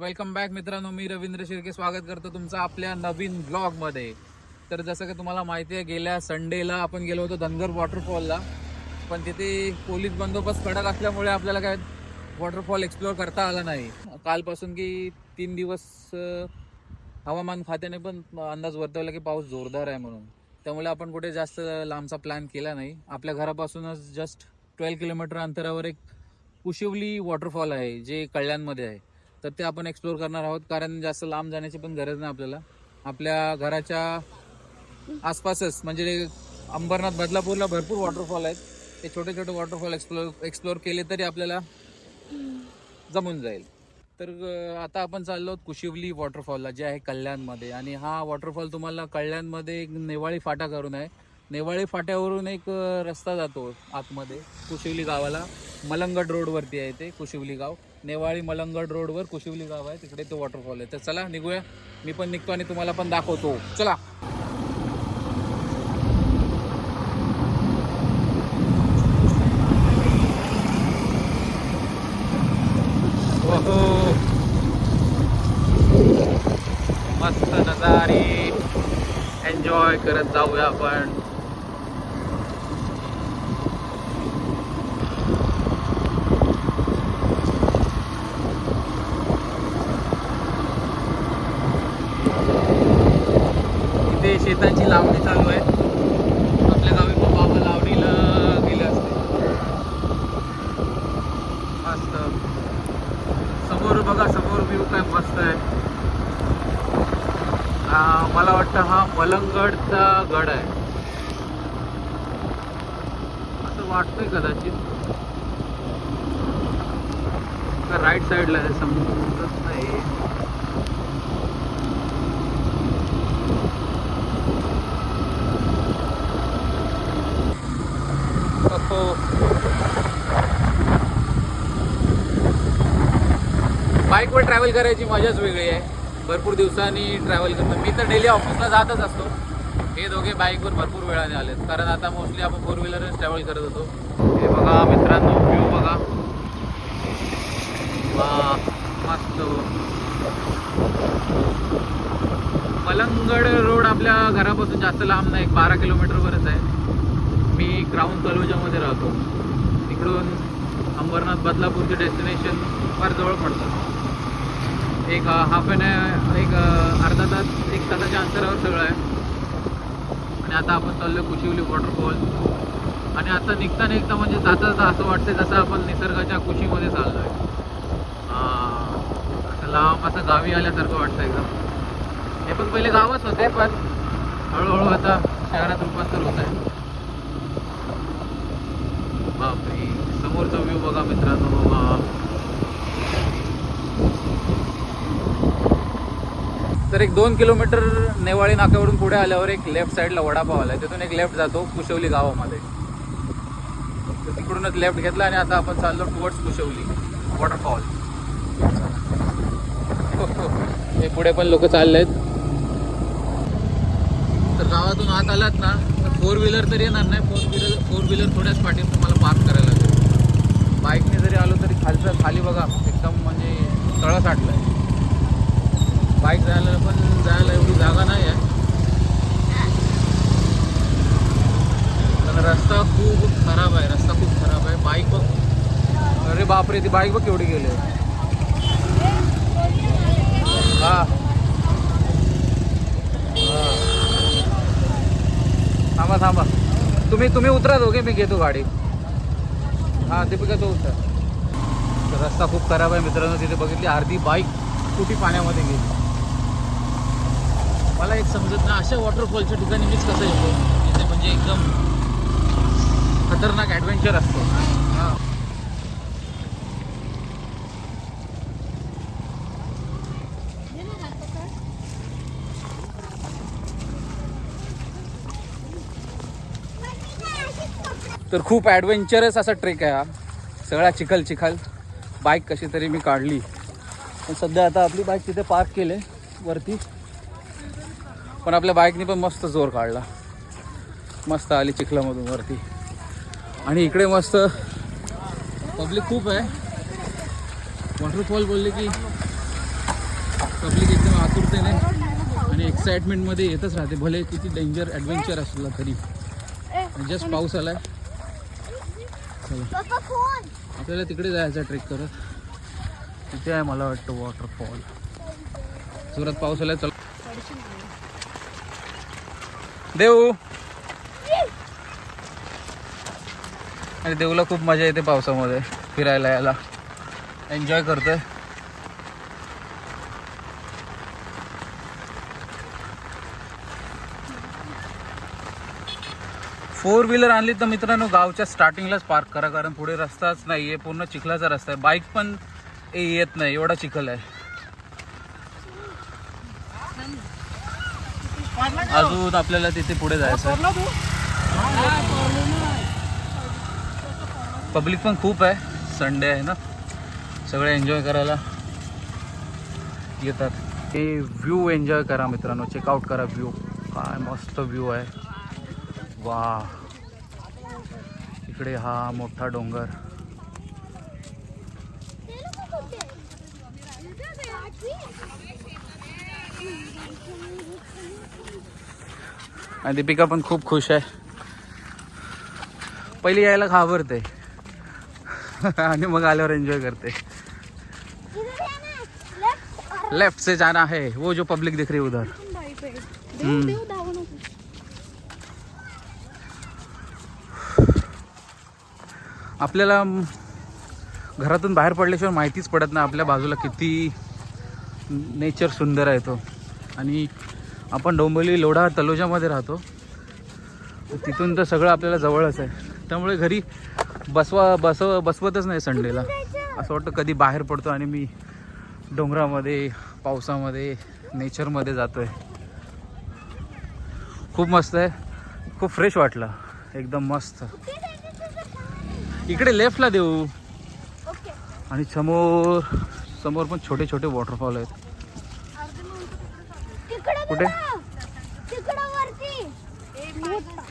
Welcome back मित्रांनो मी रवींद्र शिर्के स्वागत करतो तुमचं आपल्या नवीन ब्लॉगमध्ये तर जसं की तुम्हाला माहिती आहे गेल्या संडेला आपण गेलो होतो धनगर वॉटरफॉलला पण तिथे पोलीस बंदोबस्त कडक असल्यामुळे आपल्याला काय वॉटरफॉल एक्सप्लोअर करता आला नाही. कालपासून की तीन दिवस हवामान खात्याने पण अंदाज वर्तवला की पाऊस जोरदार आहे म्हणून. त्यामुळे आपण कुठे जास्त लांबचा प्लॅन केला नाही. आपल्या घरापासूनच जस्ट ट्वेल्व किलोमीटर अंतरावर एक कुशिवली वॉटरफॉल आहे जे कल्याणमध्ये आहे. तर ते आपण एक्सप्लोअर करणार आहोत. कारण जास्त लांब जाण्याची पण गरज नाही आपल्याला. आपल्या घराच्या आसपासच म्हणजे अंबरनाथ बदलापूरला भरपूर वॉटरफॉल आहेत. ते छोटे छोटे वॉटरफॉल एक्सप्लोर एक्सप्लोअर केले तरी आपल्याला जमून जाईल. तर आता आपण चाललो आहोत कुशिवली वॉटरफॉलला जे आहे कल्याणमध्ये. आणि हा वॉटरफॉल तुम्हाला कल्याणमध्ये एक नेवाळी फाटा करून आहे. नेवाळी फाट्यावरून एक रस्ता जातो आतमध्ये कुशिवली गावाला. मलंगड रोडवरती आहे ते कुशिवली गाव. नेवाळी मलंगड रोडवर कुशिवली गाव आहे. तिकडे तो वॉटरफॉल आहे. तर चला निघूया. मी पण निघतो आणि तुम्हाला पण दाखवतो. चला. मस्त नजारी. एन्जॉय करत जाऊया आपण इथे शेतांची लावणी चालू आहे. आपल्या गावी बाबा लावणीला गेले असते मस्त. समोर बघा समोर व्ह्यू काय मस्त आहे. मला वाटतं हा मलंगडचा गड आहे. असं वाटतंय कदाचित. राईट साईडला आहे समोरच नाही हो. बाईकवर ट्रॅव्हल करायची मजाच वेगळी आहे. भरपूर दिवसांनी ट्रॅव्हल करतो. मी तर डेली ऑफिसला जातच असतो. हे दोघे बाईकवर भरपूर वेळाने आलेत. कारण आता मोस्टली आपण फोर व्हीलरच ट्रॅव्हल करत होतो. हे बघा मित्रांनो व्ह्यू बघा. वा मस्त. मलंगड रोड आपल्या घरापासून जास्त लांब नाही एक बारा किलोमीटरवरच आहे. मी क्राऊन तलोजामध्ये राहतो. तिकडून अंबरनाथ बदलापूरचे डेस्टिनेशन फार जवळ पडतं एक हाफ एन एक अर्धा तास एक तासाच्या अंतरावर सगळं आहे. आणि आता आपण चाललो कुशिवली वॉटरफॉल आणि आता निघता निघता म्हणजे जाता जाता असं वाटतं जसं आपण निसर्गाच्या कुशीमध्ये चाललो आहे असं लांब असं गावी आल्यासारखं वाटतं एकदम. हे पण पहिले गावच होते पण हळूहळू आता शहरात रूपांतर होत आहे बापरे. समोरचा व्ह्यू बघा मित्रांनो बाप. तर एक दोन किलोमीटर नेवाळी नाक्यावरून पुढे आल्यावर एक लेफ्ट साईडला वडापाव आला तिथून एक लेफ्ट जातो कुशवली गावामध्ये. तर तिकडूनच लेफ्ट घेतला आणि आता आपण चाललो टुवर्ड्स कुशवली वॉटरफॉल हे पुढे पण लोक चालले आहेत तर गावातून आत आलात ना फोर व्हीलर तर येणार नाही फोर व्हीलर फोर व्हीलर थोड्याच पाठी तुम्हाला पार्क करायला लागेल. बाईकने जरी आलो तरी खालचं खाली बघा एकदम म्हणजे तळं साठलं आहे बाईक जायला पण जायला एवढी जागा नाही आहे पण रस्ता खूप खराब आहे रस्ता खूप खराब आहे. बाईक बघ. अरे बापरे ती बाईक बघ केवढी गेली हा हा थांबा. तुम्ही तुम्ही उतरा दोघे मी घेतो गाडी. हा दीपिका तो उतर. तर रस्ता खूप खराब आहे मित्रांनो तिथे बघितली अर्धी बाईक कुठे पाण्यामध्ये गेली. मला एक समजत नाही अशा वॉटरफॉलच्या ठिकाणी मीच कसं येतो? तिथे म्हणजे एकदम खतरनाक ॲडव्हेंचर असतो हा तर खूप ॲडव्हेंचरस असा ट्रेक आहे हा. सगळा चिखल चिखल. बाईक कशी तरी मी काढली. पण सध्या आता आपली बाईक तिथे पार्क केले. वरती. पण आपल्या बाईकने पण मस्त जोर काढला. मस्त आली चिखलामधून वरती. आणि इकडे मस्त पब्लिक खूप आहे. वॉटरफॉल बोलले की पब्लिक एकदम आतुरतेने आणि एक्साइटमेंटमध्ये येतच राहते. भले किती डेंजर ॲडव्हेंचर असला तरी. जस्ट पाऊस आला आहे आपल्याला तिकडे जायचं ट्रेक करत तिथे आहे मला वाटतं वॉटरफॉल जोरात पाऊस आलाय चल. देऊ. आणि देऊला खूप मजा येते पावसामध्ये फिरायला यायला. एन्जॉय करतोय. फोर व्हीलर आणली तर मित्रांनो गावच्या स्टार्टिंगलाच पार्क करा कारण पुढे रस्ताच नाही आहे पूर्ण चिखलाचा रस्ता आहे. बाईक पण येत नाही एवढा चिखल आहे. अजून आपल्याला तिथे पुढे जायचं आहे पब्लिक पण खूप आहे. संडे आहे ना? सगळे एन्जॉय करायला येतात. हे व्ह्यू एन्जॉय करा मित्रांनो. चेकआउट करा व्ह्यू काय मस्त व्ह्यू आहे. वा. इकडे हा मोठा डोंगर. आणि दीपिका पण खूप खुश आहे. पहिली यायला घाबरते. आणि मग आल्यावर एन्जॉय करते. लेफ्ट से जाना है. वो जो पब्लिक दिख रही उधर बाईक पे हम्म. देव देव धावू नको आपल्याला घरातून बाहेर पडल्याशिवाय माहितीच पडत नाही आपल्या बाजूला किती नेचर सुंदर आहे तो. आणि आपण डोंबिवली लोढा तलोजामध्ये राहतो. तिथून तर सगळं आपल्याला जवळच आहे. त्यामुळे घरी बसवा बसव बसवतच नाही संडेला. असं वाटतं कधी बाहेर पडतो आणि मी डोंगरामध्ये पावसामध्ये नेचरमध्ये जातो आहे खूप मस्त आहे. खूप फ्रेश वाटलं. एकदम मस्त. इकडे लेफ्टला देऊ. आणि समोर समोर पण छोटे छोटे वॉटरफॉल आहेत. कुठे?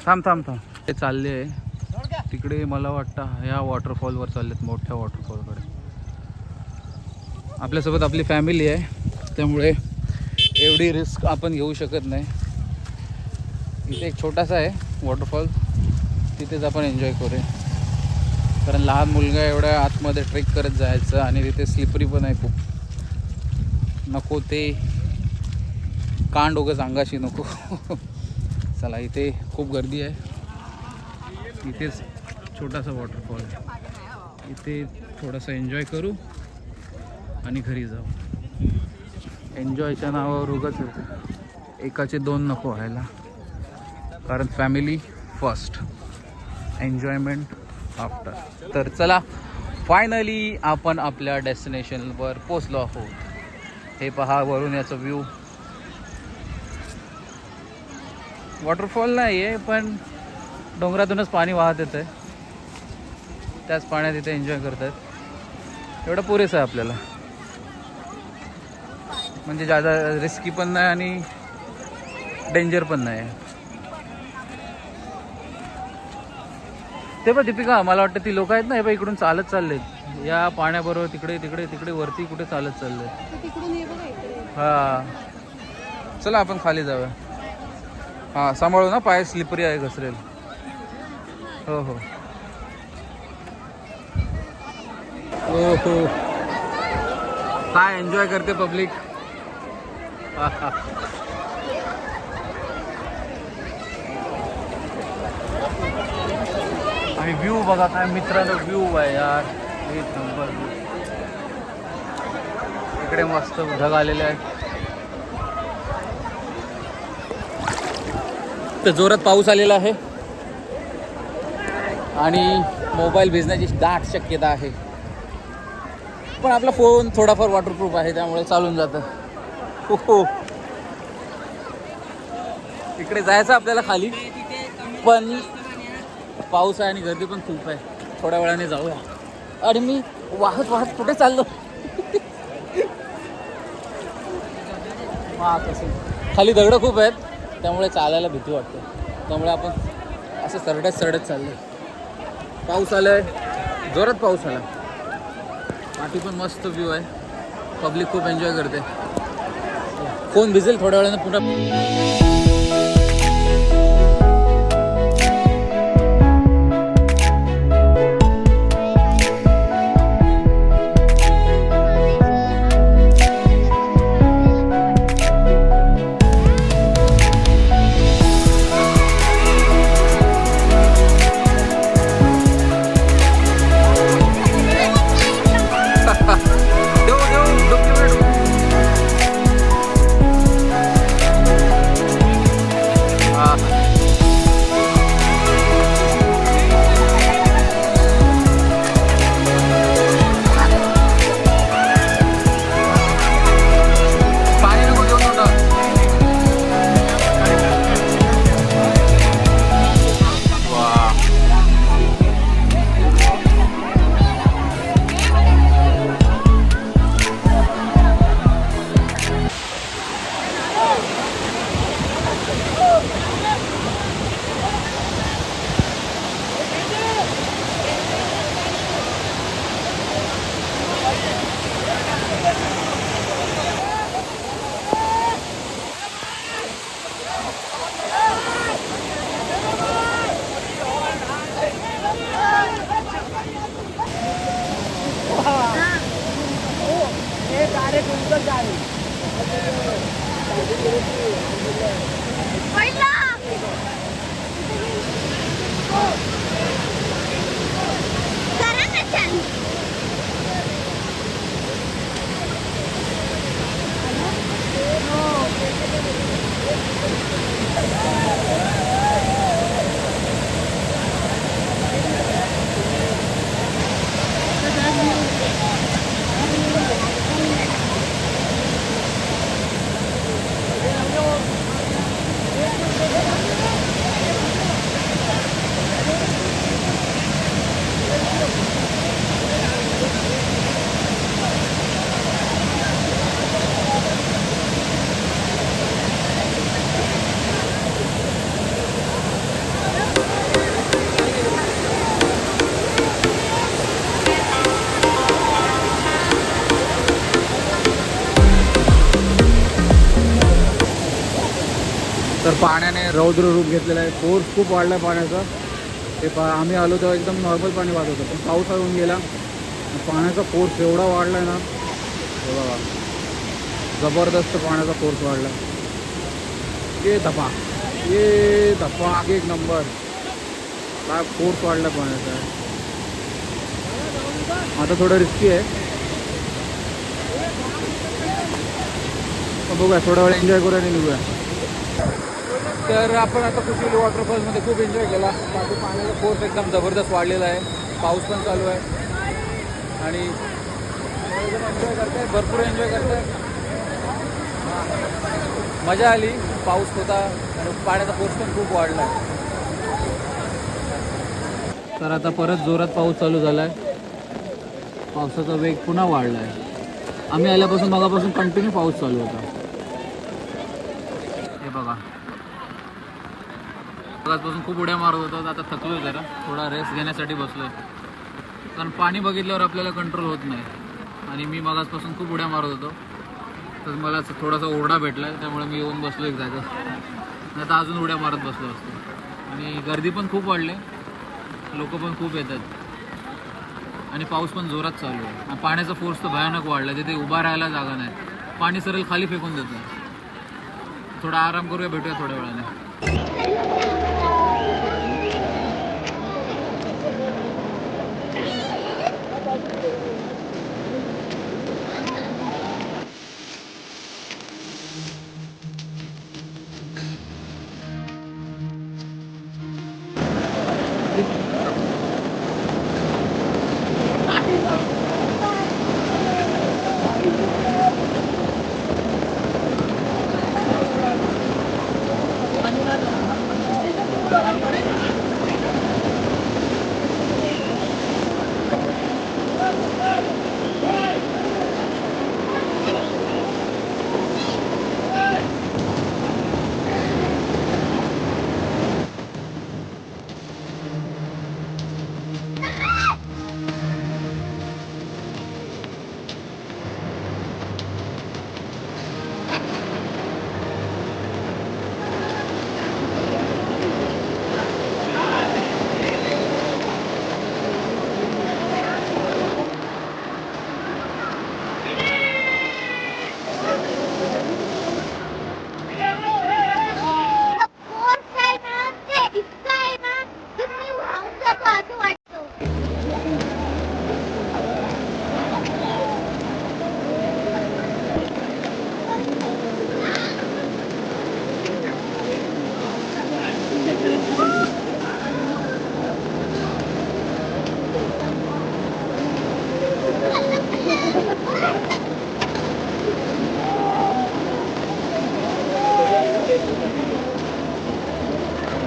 थांब थांब थांब. ते चालले. आहे तिकडे मला वाटतं ह्या वॉटरफॉलवर चाललेत मोठ्या वॉटरफॉलकडे आपल्यासोबत आपली फॅमिली आहे. त्यामुळे एवढी रिस्क आपण घेऊ शकत नाही. इथे एक छोटासा आहे वॉटरफॉल तिथेच आपण एन्जॉय करूया. कारण लहान मुलगा एवढ्या आतमध्ये ट्रेक करत जायचं आणि तिथे स्लिपरी पण आहे खूप. नको ते कांड उगच अंगाशी नको. चला इथे खूप गर्दी आहे. इथेच छोटासा वॉटरफॉल आहे. इथे थोडासा एन्जॉय करू आणि घरी जाऊ. एन्जॉयच्या नावावर उगाच एकाचे दोन नको व्हायला. कारण फॅमिली फर्स्ट एन्जॉयमेंट आफ्टर तर चला फायनली आपण आपल्या डेस्टिनेशनवर पोचलो आहोत. हे पहा वरून याचा व्ह्यू वॉटरफॉल नाही आहे पण डोंगरातूनच पाणी वाहत येतं आहे त्याच पाण्यात इथे एन्जॉय करतात. एवढं पुरेसं आहे आपल्याला. म्हणजे जादा रिस्की पण नाही आणि डेंजर पण नाही आहे ते पण दीपिका मला वाटतं ती लोक आहेत ना हे बघ इकडून चालत चाललेत. या पाण्याबरोबर तिकडे तिकडे तिकडे वरती कुठे चालत चालले हा. चला आपण खाली जाऊया. हा सांभाळू ना पाय स्लिपरी आहे घसरेल. हो हो. हो हो काय एन्जॉय करते पब्लिक आणि व्ह्यू बघा काय मित्रांनो व्ह्यू आहे यार. एक नंबर इकडे मस्त ढग आलेले आहेत. तर जोरात पाऊस आलेला आहे. आणि मोबाईल भिजण्याची दाट शक्यता आहे. पण आपला फोन थोडाफार वॉटरप्रूफ आहे त्यामुळे चालून जातं. हो हो. इकडे जायचं आपल्याला खाली. पण पाऊस आहे आणि गर्दी पण खूप आहे. थोड्या वेळाने जाऊया. आणि मी वाहत वाहत कुठे चाललो? हां तसं खाली दगडं खूप आहेत. त्यामुळे चालायला भीती वाटते. त्यामुळे आपण असं सरडत सरडत चाललो. पाऊस आलाय. जोरात पाऊस आला. पाठी पण मस्त व्ह्यू आहे. पब्लिक खूप एन्जॉय करते. फोन भिजेल थोड्या वेळानं पुन्हा? रौद्र रूप घेतलेलं आहे. फोर्स खूप वाढला आहे पाण्याचा. ते पा आम्ही आलो तेव्हा एकदम नॉर्मल पाणी वाहत होतं. पण पाऊस येऊन गेला. पाण्याचा फोर्स एवढा वाढला आहे ना. हे बघा. जबरदस्त पाण्याचा फोर्स वाढला ये धपा. ये धपा. एक नंबर काय फोर्स वाढला पाण्याचा. आता थोडं रिस्की आहे. बघूया थोडा वेळ एन्जॉय करूया आणि निघूया. तर आपण आता कुशील वॉटरफॉल्समध्ये खूप एन्जॉय केला. बाकी पाण्याचा फोर्स एकदम जबरदस्त वाढलेला आहे. पाऊस पण चालू आहे. आणि एन्जॉय करताय. भरपूर एन्जॉय करताय. मजा आली. पाऊस होता. आणि पाण्याचा फोर्स पण खूप वाढला आहे. तर आता परत जोरात पाऊस चालू झाला आहे पावसाचा वेग पुन्हा वाढला आहे आम्ही आल्यापासून मगापासून कंटिन्यू पाऊस चालू होता. हे बघा. आजपासून खूप उड्या मारत होतो आता थकलोय जरा. थोडा रेस्ट घेण्यासाठी बसलोय. कारण पाणी बघितल्यावर आपल्याला कंट्रोल होत नाही. आणि मी मगाचपासून खूप उड्या मारत होतो. तर मला थोडासा ओरडा भेटला त्यामुळे मी येऊन बसलो एक जागा नाही आता अजून उड्या मारत बसलो असतो. आणि गर्दी पण खूप वाढले. लोक पण खूप येतात. आणि पाऊस पण जोरात चालू आहे. आणि पाण्याचा फोर्स तर भयानक वाढला तिथे उभा राहायला जागा नाही. पाणी सरळ खाली फेकून देतं थोडा आराम करूया भेटूया थोड्या वेळाने. Thank you.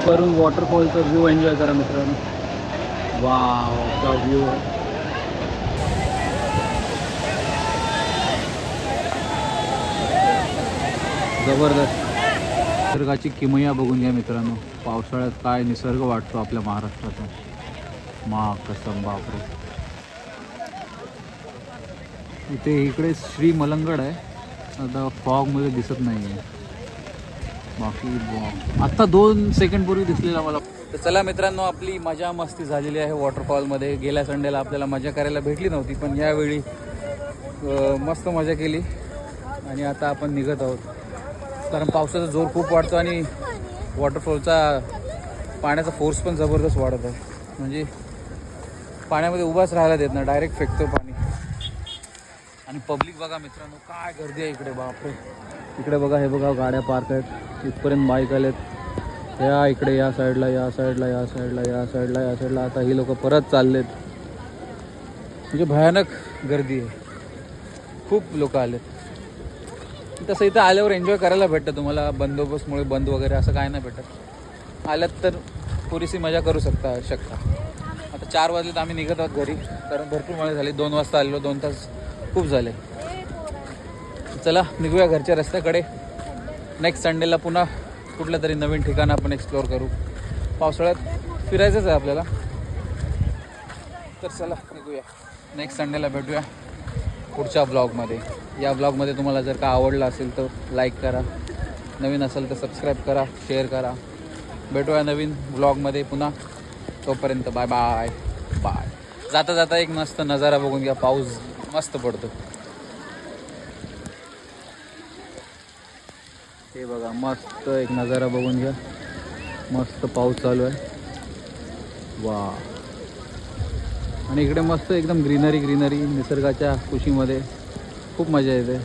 वरून वॉटरफॉलचा व्ह्यू एन्जॉय करा मित्रांनो. वा व्ह्यू जबरदस्त. निसर्गाची किमया बघून घ्या मित्रांनो. पावसाळ्यात काय निसर्ग वाटतो आपल्या महाराष्ट्राचा मा कसम बापरे. इथे इकडे श्री मलंगड आहे. आता फॉगमध्ये दिसत नाही आहे बाकी आत्ता दोन सेकंड पूर्वी दिसलेला मला. तर चला मित्रांनो आपली मजा मस्ती झालेली आहे वॉटरफॉलमध्ये गेल्या संडेला आपल्याला मजा करायला भेटली नव्हती पण यावेळी मस्त मजा केली. आणि आता आपण निघत आहोत. कारण पावसाचा जोर खूप वाढतो आणि वॉटरफॉलचा पाण्याचा फोर्स पण जबरदस्त वाढत आहे. म्हणजे पाण्यामध्ये उभाच राहायला देत ना डायरेक्ट फेकतो पाणी. आणि पब्लिक बघा मित्रांनो काय गर्दी आहे इकडे बापरे. इकडे बघा हे बघा गाड्या पार्क आहेत. इथपर्यंत बाईक आलेत. या इकडे या साईडला या साईडला या साईडला या साईडला या साईडला आता ही लोक परत चाललेत. म्हणजे भयानक गर्दी आहे. खूप लोक आलेत. तसं इथं आल्यावर एन्जॉय करायला भेटतं तुम्हाला. बंदोबस्तमुळे बंद वगैरे असं काय नाही भेटत. आल्यात तर पुरेशी मजा करू शकता शकता. आता चार वाजलेत आम्ही निघत आहोत घरी. कारण भरपूर मजा झाली. दोन वाजता आलेलो दोन तास खूप झाले. चला निघूया घरच्या रस्त्याकडे. नेक्स्ट संडेला पुन्हा कुठलं तरी नवीन ठिकाण आपण एक्सप्लोअर करू. पावसाळ्यात फिरायचंच आहे आपल्याला. तर चला निघूया. नेक्स्ट संडेला भेटूया पुढच्या ब्लॉगमध्ये या ब्लॉगमध्ये तुम्हाला जर का आवडलं असेल तर लाईक करा. नवीन असेल तर सबस्क्राईब करा शेअर करा. भेटूया नवीन ब्लॉगमध्ये पुन्हा. तोपर्यंत बाय बाय बाय जाता जाता एक मस्त नजारा बघून घ्या पाऊस. मस्त पडतो. हे बघा मस्त एक नजारा बघून घ्या. मस्त पाऊस चालू आहे. वा आणि इकडे मस्त एकदम ग्रीनरी ग्रीनरी निसर्गाच्या खुशीमध्ये खूप मजा येते.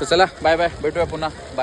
तर चला बाय बाय भेटूया पुन्हा. बाय.